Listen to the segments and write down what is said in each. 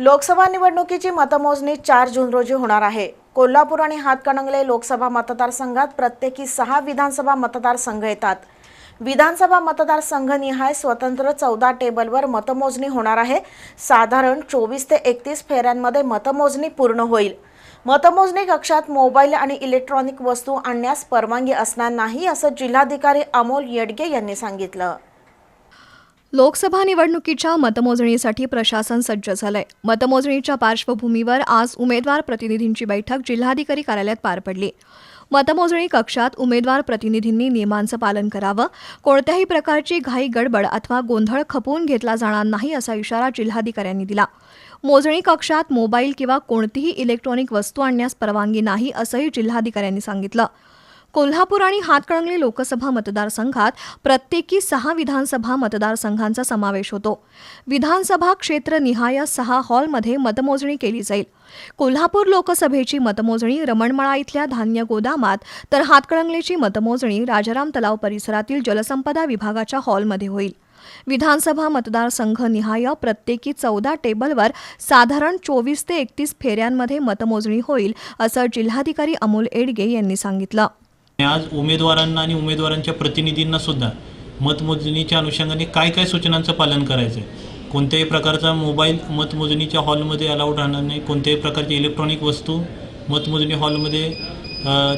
लोकसभा निवडणुकीची मतमोजणी चार जून रोजी होणार आहे. कोल्हापूर आणि हातकणंगले लोकसभा मतदारसंघात प्रत्येकी सहा विधानसभा मतदारसंघ येतात. विधानसभा मतदारसंघनिहाय स्वतंत्र चौदा टेबलवर मतमोजणी होणार आहे. साधारण चोवीस ते एकतीस फेऱ्यांमध्ये मतमोजणी पूर्ण होईल. मतमोजणी कक्षात मोबाईल आणि इलेक्ट्रॉनिक वस्तू आणण्यास परवानगी असणार नाही असं जिल्हाधिकारी अमोल येडगे यांनी सांगितलं. लोकसभा निवडणुकीच्या मतमोजणीसाठी प्रशासन सज्ज झालंय. मतमोजणीच्या पार्श्वभूमीवर आज उमेदवार प्रतिनिधींची बैठक जिल्हाधिकारी कार्यालयात पार पडली. मतमोजणी कक्षात उमेदवार प्रतिनिधींनी नियमांचं पालन करावं कोणत्याही प्रकारची घाई गडबड अथवा गोंधळ खपवून घेतला जाणार नाही असा इशारा जिल्हाधिकाऱ्यांनी दिला. मोजणी कक्षात मोबाईल किंवा कोणतीही इलेक्ट्रॉनिक वस्तू आणण्यास परवानगी नाही असंही जिल्हाधिकाऱ्यांनी सांगितलं. कोल्हापूर आणि हातकणंगले लोकसभा मतदारसंघात प्रत्येकी सहा विधानसभा मतदारसंघांचा समावेश होतो. विधानसभा क्षेत्रनिहाय सहा हॉलमध्ये मतमोजणी केली जाईल. कोल्हापूर लोकसभेची मतमोजणी रमणमळा इथल्या धान्य गोदामात तर हातकणंगलेची मतमोजणी राजाराम तलाव परिसरातील जलसंपदा विभागाच्या हॉलमध्ये होईल. विधानसभा मतदारसंघ निहाय प्रत्येकी चौदा टेबलवर साधारण चोवीस ते एकतीस फेऱ्यांमध्ये मतमोजणी होईल असं जिल्हाधिकारी अमोल एडगे यांनी सांगितलं. आज उमेदवारांना आणि उमेदवारांच्या प्रतिनिधींना सुद्धा मतमोजणीच्या अनुषंगाने काय काय सूचनांचं पालन करायचं आहे कोणत्याही प्रकारचा मोबाईल मतमोजणीच्या हॉलमध्ये अलाउड राहणार नाही. कोणत्याही प्रकारची इलेक्ट्रॉनिक वस्तू मतमोजणी हॉलमध्ये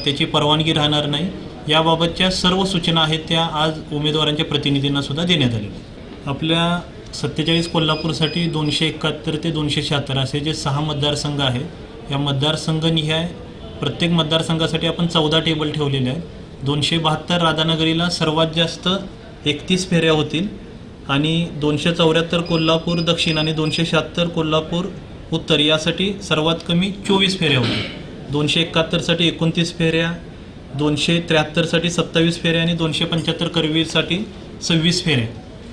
त्याची परवानगी राहणार नाही. याबाबतच्या सर्व सूचना आहेत त्या आज उमेदवारांच्या प्रतिनिधींना सुद्धा देण्यात आलेल्या आपल्या सत्तेचाळीस कोल्हापूरसाठी दोनशे एकाहत्तर ते दोनशे शहात्तर असे जे सहा मतदारसंघ आहेत या मतदारसंघनिहाय प्रत्येक मतदारसंघासाठी आपण चौदा टेबल ठेवलेले आहेत. दोनशे बहात्तर राधानगरीला सर्वात जास्त एकतीस फेऱ्या होतील. आणि दोनशे चौऱ्याहत्तर कोल्हापूर दक्षिण आणि दोनशे शहात्तर कोल्हापूर उत्तर यासाठी सर्वात कमी चोवीस फेऱ्या होतील. दोनशे एकाहत्तरसाठी एकोणतीस फेऱ्या दोनशे त्र्याहत्तरसाठी सत्तावीस फेऱ्या आणि दोनशे पंच्याहत्तर करवीरसाठी सव्वीस फेऱ्या.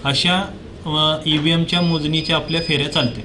अशा ई व्ही एमच्या मोजणीच्या आपल्या फेऱ्या चालतील.